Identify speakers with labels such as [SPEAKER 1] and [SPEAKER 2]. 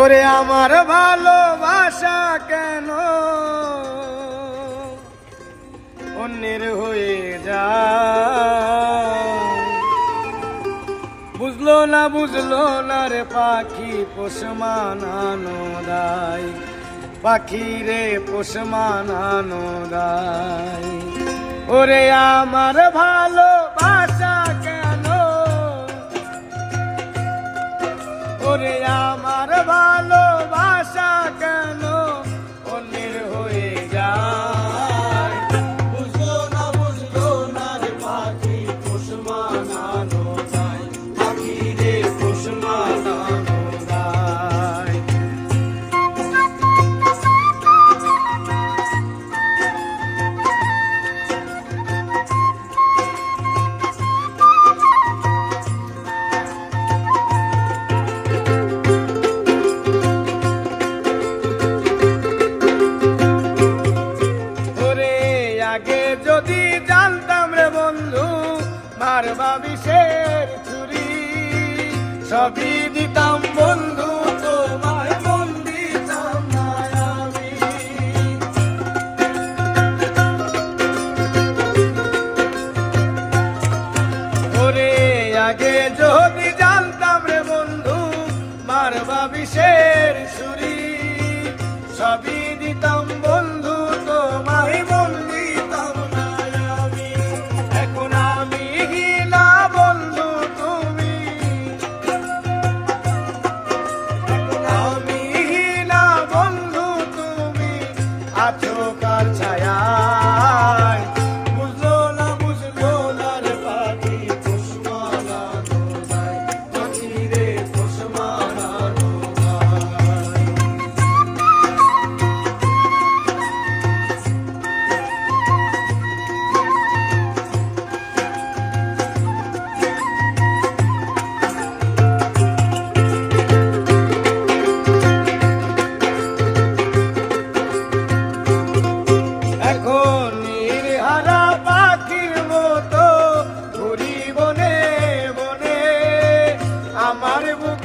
[SPEAKER 1] ওরে আমার ভালোবাসা কেন? অন্যের হয়ে যায় বুঝলো না বুঝলো না রে পাখি, পোষ মানানো দায়। পাখি রে পোষ মানানো দায়। ওরে আমার ভালোবাসা ওরে আমার ভালোবাসা মারবা বিষের ছুরি। সবই দিতাম বন্ধু, তোমায় আগে যদি জানতাম রে বন্ধু মারবা বিষের ছুরি। সবই দেখো নিরহারা পাখির মতো ঘুরি বনে বনে। আমার বুক